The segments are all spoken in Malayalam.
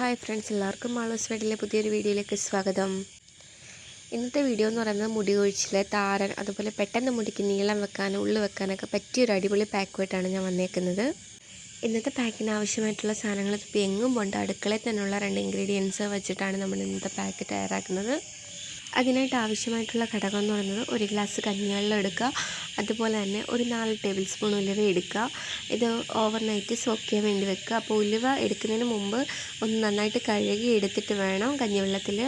ഹായ് ഫ്രണ്ട്സ് എല്ലാവർക്കും മാളൂസ് വീട്ടിലെ പുതിയൊരു വീഡിയോയിലേക്ക് സ്വാഗതം. ഇന്നത്തെ വീഡിയോ എന്ന് പറയുന്നത് മുടി കൊഴിച്ചിൽ താരൻ അതുപോലെ പെട്ടെന്ന് മുടിക്ക് നീളം വെക്കാനും ഉള്ളു വെക്കാനൊക്കെ പറ്റിയൊരു അടിപൊളി പാക്കുമായിട്ടാണ് ഞാൻ വന്നേക്കുന്നത്. ഇന്നത്തെ പാക്കിന് ആവശ്യമായിട്ടുള്ള സാധനങ്ങൾ ഇപ്പോൾ എങ്ങും പോണ്ട്. അടുക്കളയിൽ തന്നെയുള്ള രണ്ട് ഇൻഗ്രീഡിയൻസ് വെച്ചിട്ടാണ് നമ്മൾ ഇന്നത്തെ പാക്ക് തയ്യാറാക്കുന്നത്. അതിനായിട്ട് ആവശ്യമായിട്ടുള്ള ഘടകം എന്ന് പറയുന്നത് ഒരു ഗ്ലാസ് കഞ്ഞിവെള്ളം എടുക്കുക. അതുപോലെ തന്നെ ഒരു നാല് ടേബിൾ സ്പൂൺ ഉലുവ എടുക്കുക. ഇത് ഓവർ നൈറ്റ് സോക്ക് ചെയ്യാൻ വേണ്ടി വെക്കുക. അപ്പോൾ ഉലുവ എടുക്കുന്നതിന് മുമ്പ് ഒന്ന് നന്നായിട്ട് കഴുകി എടുത്തിട്ട് വേണം കഞ്ഞിവെള്ളത്തിൽ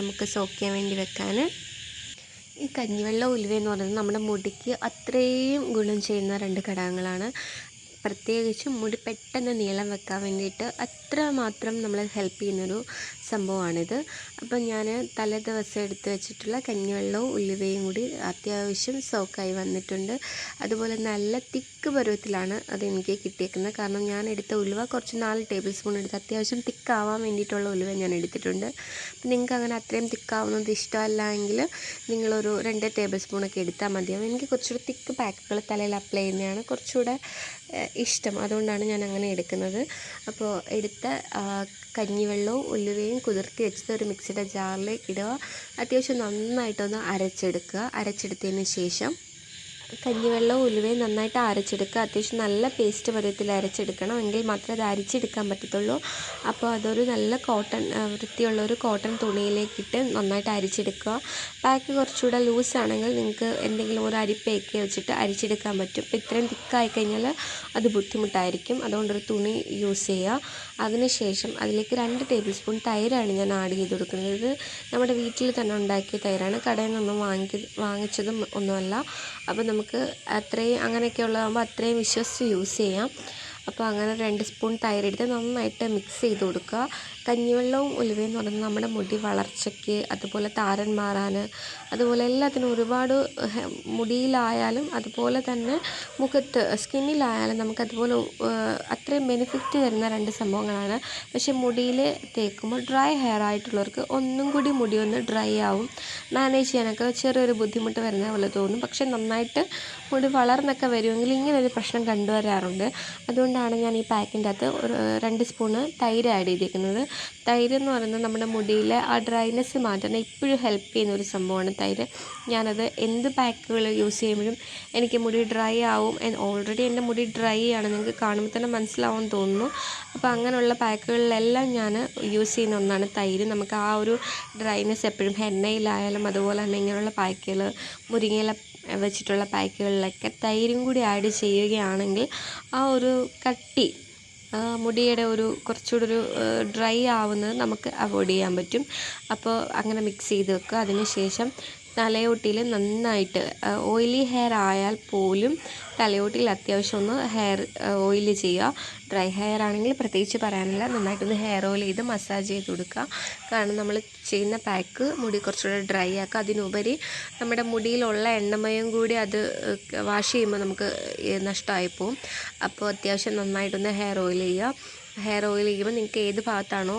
നമുക്ക് സോക്ക് ചെയ്യാൻ വേണ്ടി വെക്കാൻ. ഈ കഞ്ഞിവെള്ള ഉലുവ എന്ന് പറയുന്നത് നമ്മുടെ മുടിക്ക് അത്രയും ഗുണം ചെയ്യുന്ന രണ്ട് ഘടകങ്ങളാണ്. പ്രത്യേകിച്ചും മുടി പെട്ടെന്ന് നീളം വെക്കാൻ വേണ്ടിയിട്ട് അത്രമാത്രം നമ്മളെ ഹെൽപ്പ് ചെയ്യുന്നൊരു സംഭവമാണിത്. അപ്പം ഞാൻ തലേ ദിവസം എടുത്ത് വെച്ചിട്ടുള്ള കഞ്ഞിവെള്ളവും ഉലുവയും കൂടി അത്യാവശ്യം സോക്കായി വന്നിട്ടുണ്ട്. അതുപോലെ നല്ല തിക്ക് പരുവത്തിലാണ് അത് എനിക്ക് കിട്ടിയേക്കുന്നത്. കാരണം ഞാൻ എടുത്ത ഉലുവ കുറച്ച് നാല് ടേബിൾ സ്പൂൺ എടുത്ത് അത്യാവശ്യം തിക്കാവാൻ വേണ്ടിയിട്ടുള്ള ഉലുവ ഞാൻ എടുത്തിട്ടുണ്ട്. അപ്പം നിങ്ങൾക്ക് അങ്ങനെ അത്രയും തിക്കാവുന്നത് ഇഷ്ടമല്ല എങ്കിൽ നിങ്ങളൊരു രണ്ട് ടേബിൾ സ്പൂണൊക്കെ എടുത്താൽ മതിയാവും എനിക്ക് കുറച്ചുകൂടെ തിക്ക് പാക്കുകൾ തലയിൽ അപ്ലൈ ചെയ്യുന്നതാണ് കുറച്ചുകൂടെ ഇഷ്ടം. അതുകൊണ്ടാണ് ഞാൻ അങ്ങനെ എടുക്കുന്നത്. അപ്പോൾ എടുത്ത കഞ്ഞിവെള്ളവും ഉലുവയും കുതിർത്തി വെച്ചത് ഒരു മിക്സിയുടെ ജാറിലേക്ക് ഇടുക. അത്യാവശ്യം നന്നായിട്ടൊന്ന് അരച്ചെടുക്കുക. അരച്ചെടുത്തതിന് ശേഷം കഞ്ഞിവെള്ളവും ഉലുവയും നന്നായിട്ട് അരച്ചെടുക്കുക. അത്യാവശ്യം നല്ല പേസ്റ്റ് പരുവത്തിൽ അരച്ചെടുക്കണം എങ്കിൽ മാത്രമേ അത് അരിച്ചെടുക്കാൻ പറ്റത്തുള്ളൂ. അപ്പോൾ അതൊരു നല്ല കോട്ടൺ വൃത്തിയുള്ള ഒരു കോട്ടൺ തുണിയിലേക്കിട്ട് നന്നായിട്ട് അരിച്ചെടുക്കുക. പാക്ക് കുറച്ചുകൂടെ ലൂസാണെങ്കിൽ നിങ്ങൾക്ക് എന്തെങ്കിലും ഒരു അരിപ്പയൊക്കെ വെച്ചിട്ട് അരിച്ചെടുക്കാൻ പറ്റും. ഇപ്പോൾ ഇത്രയും തിക്കായി കഴിഞ്ഞാൽ അത് ബുദ്ധിമുട്ടായിരിക്കും. അതുകൊണ്ടൊരു തുണി യൂസ് ചെയ്യുക. അതിനുശേഷം അതിലേക്ക് രണ്ട് ടേബിൾ സ്പൂൺ തൈരാണ് ഞാൻ ആഡ് ചെയ്ത് കൊടുക്കുന്നത്. നമ്മുടെ വീട്ടിൽ തന്നെ ഉണ്ടാക്കിയ തൈരാണ്. കടയിൽ നിന്നൊന്നും വാങ്ങി വാങ്ങിച്ചതും ഒന്നുമല്ല. അപ്പോൾ അത്രയും അങ്ങനെയൊക്കെ ഉള്ളതാകുമ്പോൾ അത്രയും വിശ്വസിച്ച് യൂസ് ചെയ്യാം. അപ്പോൾ അങ്ങനെ രണ്ട് സ്പൂൺ തൈരെടുത്ത് നന്നായിട്ട് മിക്സ് ചെയ്ത് കൊടുക്കുക. കഞ്ഞിവെള്ളവും ഉലുവയും എന്ന് പറയുന്നത് നമ്മുടെ മുടി വളർച്ചയ്ക്ക് അതുപോലെ താരൻ മാറാൻ അതുപോലെ എല്ലാത്തിനും ഒരുപാട് മുടിയിലായാലും അതുപോലെ തന്നെ മുഖത്ത് സ്കിന്നിലായാലും നമുക്കതുപോലെ അത്രയും ബെനിഫിറ്റ് തരുന്ന രണ്ട് സംഭവങ്ങളാണ്. പക്ഷേ മുടിയിൽ തേക്കുമ്പോൾ ഡ്രൈ ഹെയർ ആയിട്ടുള്ളവർക്ക് ഒന്നും കൂടി മുടി ഒന്ന് ഡ്രൈ ആവും. മാനേജ് ചെയ്യാനൊക്കെ ചെറിയൊരു ബുദ്ധിമുട്ട് വരുന്ന പോലെ തോന്നും. പക്ഷേ നന്നായിട്ട് മുടി വളർന്നൊക്കെ വരുമെങ്കിൽ ഇങ്ങനൊരു പ്രശ്നം കണ്ടുവരാറുണ്ട്. അതുകൊണ്ടാണ് ഞാൻ ഈ പാക്കിന്റെ അകത്ത് ഒരു രണ്ട് സ്പൂണ് തൈര് ആഡ് ചെയ്തിരിക്കുന്നത് തൈര് എന്ന് പറയുന്നത് നമ്മുടെ മുടിയിലെ ആ ഡ്രൈനെസ് മാറ്റാൻ ഇപ്പോഴും ഹെൽപ്പ് ചെയ്യുന്ന ഒരു സംഭവമാണ് തൈര്. ഞാനത് എന്ത് പാക്കുകൾ യൂസ് ചെയ്യുമ്പോഴും എനിക്ക് മുടി ഡ്രൈ ആവും. ഓൾറെഡി എന്റെ മുടി ഡ്രൈ ആണ്. നിങ്ങൾക്ക് കാണുമ്പോൾ തന്നെ മനസ്സിലാവും തോന്നുന്നു. അപ്പോൾ അങ്ങനെയുള്ള പാക്കുകളിലെല്ലാം ഞാൻ യൂസ് ചെയ്യുന്ന ഒന്നാണ് തൈര്. നമുക്ക് ആ ഒരു ഡ്രൈനെസ് എപ്പോഴും എണ്ണയിലായാലും അതുപോലെ തന്നെ ഇങ്ങനെയുള്ള പാക്കുകൾ മുരിങ്ങയില വെച്ചിട്ടുള്ള പാക്കുകളിലൊക്കെ തൈരും കൂടി ആഡ് ചെയ്യുകയാണെങ്കിൽ ആ ഒരു കട്ടി മുടിയുടെ ഒരു കുറച്ചുകൂടെ ഒരു ഡ്രൈ ആവുന്നത് നമുക്ക് അവോയ്ഡ് ചെയ്യാൻ പറ്റും. അപ്പോൾ അങ്ങനെ മിക്സ് ചെയ്ത് വെക്കുക. അതിന് ശേഷം തലയോട്ടിയിൽ നന്നായിട്ട് ഓയിലി ഹെയർ ആയാൽ പോലും തലയോട്ടിയിൽ അത്യാവശ്യം ഒന്ന് ഹെയർ ഓയിൽ ചെയ്യുക. ഡ്രൈ ഹെയർ ആണെങ്കിൽ പ്രത്യേകിച്ച് പറയാനില്ല നന്നായിട്ടൊന്ന് ഹെയർ ഓയിൽ ചെയ്ത് മസാജ് ചെയ്ത് കൊടുക്കുക. കാരണം നമ്മൾ ചെയ്യുന്ന പാക്ക് മുടി കുറച്ചുകൂടെ ഡ്രൈ ആക്കുക. അതിനുപരി നമ്മുടെ മുടിയിലുള്ള എണ്ണമയം കൂടി അത് വാഷ് ചെയ്യുമ്പോൾ നമുക്ക് നഷ്ടമായി പോവും അപ്പോൾ അത്യാവശ്യം നന്നായിട്ടൊന്ന് ഹെയർ ഓയിൽ ചെയ്യുക. ഹെയർ ഓയിൽ ചെയ്യുമ്പോൾ നിങ്ങൾക്ക് ഏത് ഭാഗത്താണോ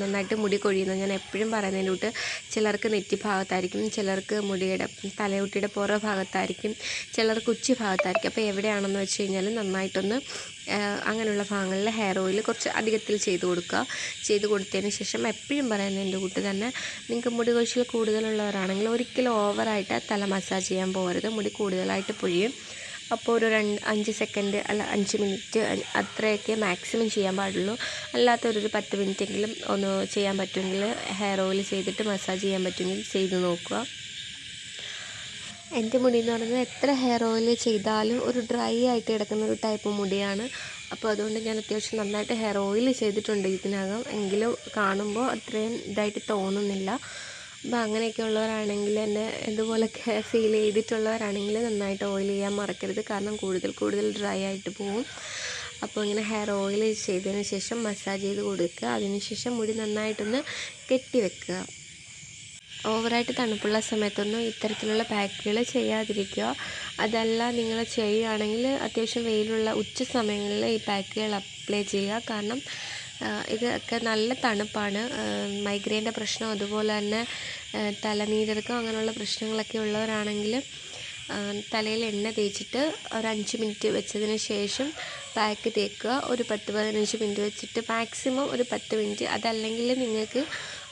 നന്നായിട്ട് മുടി കൊഴിയുന്നത്. ഞാൻ എപ്പോഴും പറയുന്നതിന്റെ കൂട്ട് ചിലർക്ക് നെറ്റി ഭാഗത്തായിരിക്കും ചിലർക്ക് മുടിയുടെ തലയോട്ടിയുടെ പുറ ഭാഗത്തായിരിക്കും ചിലർക്ക് ഉച്ചി ഭാഗത്തായിരിക്കും. അപ്പോൾ എവിടെയാണെന്ന് വെച്ച് കഴിഞ്ഞാൽ നന്നായിട്ടൊന്ന് അങ്ങനെയുള്ള ഭാഗങ്ങളിൽ ഹെയർ ഓയിൽ കുറച്ച് അധികത്തിൽ ചെയ്ത് കൊടുക്കുക. ചെയ്ത് കൊടുത്തതിന് ശേഷം എപ്പോഴും പറയുന്നതിന്റെ കൂട്ട് തന്നെ നിങ്ങൾക്ക് മുടി കൊഴിച്ചിൽ കൂടുതലുള്ളവരാണെങ്കിൽ ഒരിക്കലും ഓവറായിട്ട് തല മസാജ് ചെയ്യാൻ പോകരുത്. മുടി കൂടുതലായിട്ട് പൊഴിയും. അപ്പോൾ ഒരു രണ്ട് അഞ്ച് സെക്കൻഡ് അല്ല അഞ്ച് മിനിറ്റ് അത്രയൊക്കെ മാക്സിമം ചെയ്യാൻ പാടുള്ളൂ. അല്ലാത്തൊരു പത്ത് മിനിറ്റെങ്കിലും ഒന്ന് ചെയ്യാൻ പറ്റുമെങ്കിൽ ഹെയർ ഓയിൽ ചെയ്തിട്ട് മസാജ് ചെയ്യാൻ പറ്റുമെങ്കിൽ ചെയ്ത് നോക്കുക. എന്റെ മുടി എന്ന് പറയുന്നത് എത്ര ഹെയർ ഓയിൽ ചെയ്താലും ഒരു ഡ്രൈ ആയിട്ട് കിടക്കുന്ന ഒരു ടൈപ്പ് മുടിയാണ്. അപ്പോൾ അതുകൊണ്ട് ഞാൻ അത്യാവശ്യം നന്നായിട്ട് ഹെയർ ഓയിൽ ചെയ്തിട്ടുണ്ട് ഇതിനകം. എങ്കിലും കാണുമ്പോൾ അത്രയും ഇതായിട്ട് തോന്നുന്നില്ല. അപ്പോൾ അങ്ങനെയൊക്കെ ഉള്ളവരാണെങ്കിൽ എന്നെ ഇതുപോലൊക്കെ ഫീൽ ചെയ്തിട്ടുള്ളവരാണെങ്കിൽ നന്നായിട്ട് ഓയിൽ ചെയ്യാൻ മറക്കരുത്. കാരണം കൂടുതൽ കൂടുതൽ ഡ്രൈ ആയിട്ട് പോകും അപ്പോൾ ഇങ്ങനെ ഹെയർ ഓയിൽ ചെയ്തതിന് ശേഷം മസാജ് ചെയ്ത് കൊടുക്കുക. അതിനുശേഷം മുടി നന്നായിട്ടൊന്ന് കെട്ടി വെക്കുക. ഓവറായിട്ട് തണുപ്പുള്ള സമയത്തൊന്നും ഇത്തരത്തിലുള്ള പാക്കുകൾ ചെയ്യാതിരിക്കുക. അതല്ല നിങ്ങൾ ചെയ്യുകയാണെങ്കിൽ അത്യാവശ്യം വെയിലുള്ള ഉച്ച സമയങ്ങളിൽ ഈ പാക്കുകൾ അപ്ലൈ ചെയ്യുക. കാരണം ഇതൊക്കെ നല്ല തണുപ്പാണ്. മൈഗ്രൈന്റെ പ്രശ്നം അതുപോലെ തന്നെ തലനീരിറക്കം അങ്ങനെയുള്ള പ്രശ്നങ്ങളൊക്കെ ഉള്ളവരാണെങ്കിൽ തലയിൽ എണ്ണ തേച്ചിട്ട് ഒരു അഞ്ച് മിനിറ്റ് വെച്ചതിന് ശേഷം പാക്ക് തേക്കുക. ഒരു പത്ത് പതിനഞ്ച് മിനിറ്റ് വെച്ചിട്ട് മാക്സിമം ഒരു പത്ത് മിനിറ്റ്. അതല്ലെങ്കിൽ നിങ്ങൾക്ക്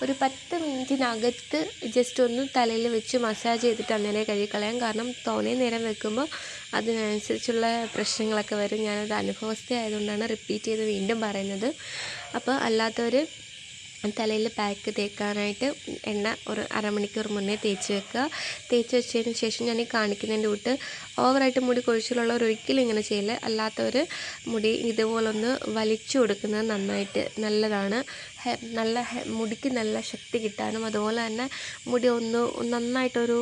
ഒരു പത്ത് മിനിറ്റിനകത്ത് ജസ്റ്റ് ഒന്ന് തലയിൽ വെച്ച് മസാജ് ചെയ്തിട്ട് അങ്ങനെ കഴുകിക്കളയാം. കാരണം തോനെ നേരം വെക്കുമ്പോൾ അതിനനുസരിച്ചുള്ള പ്രശ്നങ്ങളൊക്കെ വരും. ഞാനത് അനുഭവസ്ഥ ആയതുകൊണ്ടാണ് റിപ്പീറ്റ് ചെയ്ത് വീണ്ടും പറയുന്നത്. അപ്പോൾ അല്ലാത്തവർ തലയിൽ പാക്ക് തേക്കാനായിട്ട് എണ്ണ ഒരു അരമണിക്കൂർ മുന്നേ തേച്ച് വെക്കുക. തേച്ച് വെച്ചതിന് ശേഷം ഞാൻ ഈ കാണിക്കുന്നതിന്റെ കൂട്ട് ഓവറായിട്ട് മുടി കൊഴിച്ചിലുള്ളവർ ഒരിക്കലും ഇങ്ങനെ ചെയ്യില്ല. അല്ലാത്തവർ മുടി ഇതുപോലൊന്ന് വലിച്ചു കൊടുക്കുന്നത് നന്നായിട്ട് നല്ലതാണ്. നല്ല മുടിക്ക് നല്ല ശക്തി കിട്ടാനും അതുപോലെ തന്നെ മുടി ഒന്ന് നന്നായിട്ടൊരു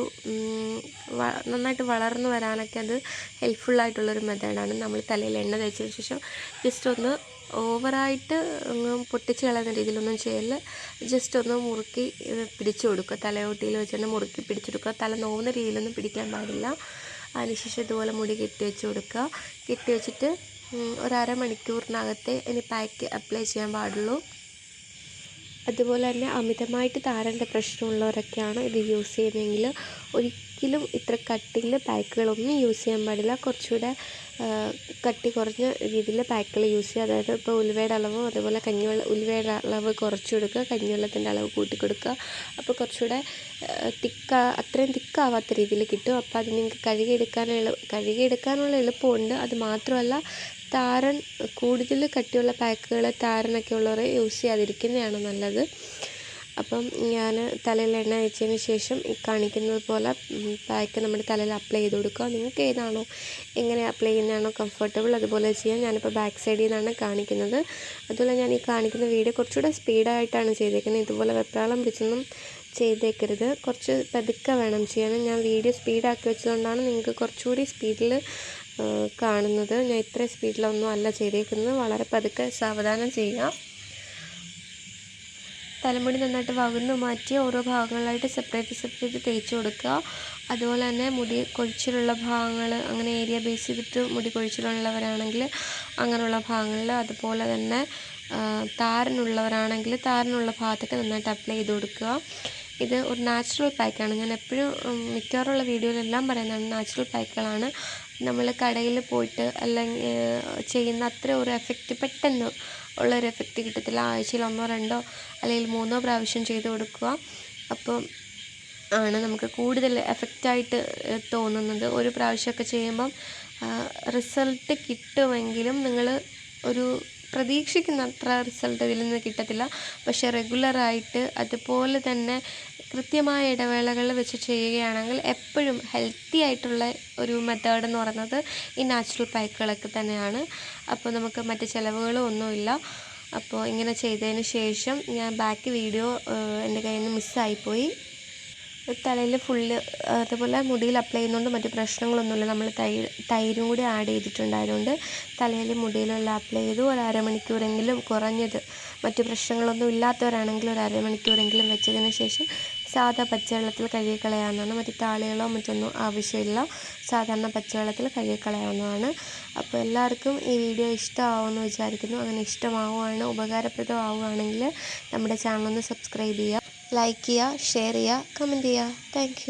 നന്നായിട്ട് വളർന്നു വരാനൊക്കെ അത് ഹെൽപ്ഫുള്ളായിട്ടുള്ളൊരു മെത്തേഡാണ് നമ്മൾ തലയിൽ എണ്ണ തേച്ചതിന് ശേഷം ജസ്റ്റ് ഒന്ന് ഓവറായിട്ട് പൊട്ടിച്ച് കളയുന്ന രീതിയിലൊന്നും ചെയ്യല്ല. ജസ്റ്റ് ഒന്ന് മുറുക്കി പിടിച്ചു കൊടുക്കുക. തലയോട്ടിയിൽ വെച്ച് തന്നെ മുറുക്കി പിടിച്ചെടുക്കുക തല നോവുന്ന രീതിയിലൊന്നും പിടിക്കാൻ പാടില്ല. അതിനുശേഷം ഇതുപോലെ മുടി കെട്ടി വെച്ച് കൊടുക്കുക. കെട്ടി വെച്ചിട്ട് ഒരു അരമണിക്കൂറിനകത്തെ ഇനി പാക്ക് അപ്ലൈ ചെയ്യാൻ പാടുള്ളൂ. അതുപോലെ തന്നെ അമിതമായിട്ട് താരന്റെ പ്രശ്നമുള്ളവരൊക്കെയാണ് ഇത് യൂസ് ചെയ്യുന്നതെങ്കിൽ ഒരിക്കലും ഇത്ര കട്ടിയിൽ പാക്കുകളൊന്നും യൂസ് ചെയ്യാൻ പാടില്ല. കുറച്ചുകൂടെ കട്ടി കുറഞ്ഞ രീതിയിൽ പാക്കുകൾ യൂസ് ചെയ്യുക. അതായത് ഇപ്പോൾ ഉലുവയുടെ അളവ് അതുപോലെ കഞ്ഞിവെള്ള ഉലുവയുടെ അളവ് കുറച്ച് കൊടുക്കുക കഞ്ഞിവെള്ളത്തിന്റെ അളവ് കൂട്ടി കൊടുക്കുക. അപ്പോൾ കുറച്ചുകൂടെ തിക്ക അത്രയും തിക്കാവാത്ത രീതിയിൽ കിട്ടും. അപ്പോൾ അത് നിങ്ങൾക്ക് കഴുകിയെടുക്കാനുള്ള കഴുകിയെടുക്കാനുള്ള എളുപ്പമുണ്ട്. അത് മാത്രമല്ല താരൻ കൂടുതൽ കട്ടിയുള്ള പാക്കുകൾ താരനൊക്കെ ഉള്ളവർ യൂസ് ചെയ്യാതിരിക്കുന്നതാണ് നല്ലത്. അപ്പം ഞാൻ തലയിൽ എണ്ണ വെച്ചതിന് ശേഷം ഈ കാണിക്കുന്നത് പോലെ പാക്ക് നമ്മുടെ തലയിൽ അപ്ലൈ ചെയ്ത് കൊടുക്കുക. നിങ്ങൾക്ക് ഏതാണോ എങ്ങനെ അപ്ലൈ ചെയ്യുന്നതാണോ കംഫർട്ടബിൾ അതുപോലെ ചെയ്യാം. ഞാനിപ്പോൾ ബാക്ക് സൈഡിൽ നിന്നാണ് കാണിക്കുന്നത്. അതുപോലെ ഞാൻ ഈ കാണിക്കുന്ന വീഡിയോ കുറച്ചുകൂടെ സ്പീഡായിട്ടാണ് ചെയ്തേക്കുന്നത്. ഇതുപോലെ വെപ്രാളം പിടിച്ചൊന്നും ചെയ്തേക്കരുത്. കുറച്ച് പതുക്കെ വേണം ചെയ്യാൻ. ഞാൻ വീഡിയോ സ്പീഡാക്കി വെച്ചതുകൊണ്ടാണ് നിങ്ങൾക്ക് കുറച്ചുകൂടി സ്പീഡിൽ കാണുന്നത്. ഞാൻ ഇത്ര സ്പീഡിലൊന്നും അല്ല ചെയ്തേക്കുന്നത്. വളരെ പതുക്കെ സാവധാനം ചെയ്യുക തലമുടി നന്നായിട്ട് വകുന്നു മാറ്റി ഓരോ ഭാഗങ്ങളിലായിട്ട് സെപ്പറേറ്റ് സെപ്പറേറ്റ് തേച്ച് കൊടുക്കുക. അതുപോലെ തന്നെ മുടി കൊഴിച്ചിലുള്ള ഭാഗങ്ങൾ അങ്ങനെ ഏരിയ ബേസ് ചെയ്തിട്ട് മുടി കൊഴിച്ചിലുള്ളവരാണെങ്കിൽ അങ്ങനെയുള്ള ഭാഗങ്ങളിൽ അതുപോലെ തന്നെ താരനുള്ളവരാണെങ്കിൽ താരനുള്ള ഭാഗത്തൊക്കെ നന്നായിട്ട് അപ്ലൈ ചെയ്ത് കൊടുക്കുക. ഇത് ഒരു നാച്ചുറൽ പാക്കാണ് ഞാൻ എപ്പോഴും മിക്കവാറുള്ള വീഡിയോയിലെല്ലാം പറയുന്നതാണ് നാച്ചുറൽ പാക്കുകളാണ് നമ്മൾ കടയിൽ പോയിട്ട് അല്ലെങ്കിൽ ചെയ്യുന്ന അത്ര ഒരു എഫക്റ്റ് പെട്ടെന്ന് ഉള്ളൊരു എഫക്റ്റ് കിട്ടത്തില്ല. ആഴ്ചയിൽ ഒന്നോ രണ്ടോ അല്ലെങ്കിൽ മൂന്നോ പ്രാവശ്യം ചെയ്ത് കൊടുക്കുക. അപ്പം ആണ് നമുക്ക് കൂടുതൽ എഫക്റ്റായിട്ട് തോന്നുന്നത്. ഒരു പ്രാവശ്യമൊക്കെ ചെയ്യുമ്പം റിസൾട്ട് കിട്ടുമെങ്കിലും നിങ്ങൾ ഒരു പ്രതീക്ഷിക്കുന്ന അത്ര റിസൾട്ട് ഇതിൽ നിന്ന് കിട്ടത്തില്ല. പക്ഷേ റെഗുലറായിട്ട് അതുപോലെ തന്നെ കൃത്യമായ ഇടവേളകളിൽ വെച്ച് ചെയ്യുകയാണെങ്കിൽ എപ്പോഴും ഹെൽത്തി ആയിട്ടുള്ള ഒരു മെത്തേഡ് എന്ന് പറയുന്നത് ഈ നാച്ചുറൽ പാക്കുകളൊക്കെ തന്നെയാണ്. അപ്പോൾ നമുക്ക് മറ്റ് ചിലവുകളും ഒന്നുമില്ല. അപ്പോൾ ഇങ്ങനെ ചെയ്തതിന് ശേഷം ഞാൻ ബാക്കി വീഡിയോ എന്റെ കയ്യിൽ നിന്ന് മിസ്സായിപ്പോയി തലയിൽ ഫുള്ള് അതുപോലെ മുടിയിൽ അപ്ലൈ ചെയ്യുന്നതുകൊണ്ട് മറ്റു പ്രശ്നങ്ങളൊന്നുമില്ല. നമ്മൾ തൈര് തൈരും കൂടി ആഡ് ചെയ്തിട്ടുണ്ടായതുകൊണ്ട് തലയിൽ മുടിയിലുള്ള അപ്ലൈ ചെയ്തു ഒരു അരമണിക്കൂറെങ്കിലും കുറഞ്ഞത് മറ്റു പ്രശ്നങ്ങളൊന്നും ഇല്ലാത്തവരാണെങ്കിൽ ഒരു അരമണിക്കൂറെങ്കിലും വെച്ചതിന് ശേഷം സാധാ പച്ചവെള്ളത്തിൽ കഴുകിക്കളയാവുന്നതാണ്. മറ്റു താളികളോ മറ്റൊന്നും ആവശ്യമില്ല. സാധാരണ പച്ചവെള്ളത്തിൽ കഴുകിക്കളയാവുന്നതാണ്. അപ്പോൾ എല്ലാവർക്കും ഈ വീഡിയോ ഇഷ്ടമാവുമെന്ന് വിചാരിക്കുന്നു. അങ്ങനെ ഇഷ്ടമാവുകയാണ് ഉപകാരപ്രദമാവുകയാണെങ്കിൽ നമ്മുടെ ചാനൽ ഒന്ന് സബ്സ്ക്രൈബ് ചെയ്യുക. ലൈക്ക് ചെയ്യുക ഷെയർ ചെയ്യുക കമന്റ് ചെയ്യുക. താങ്ക്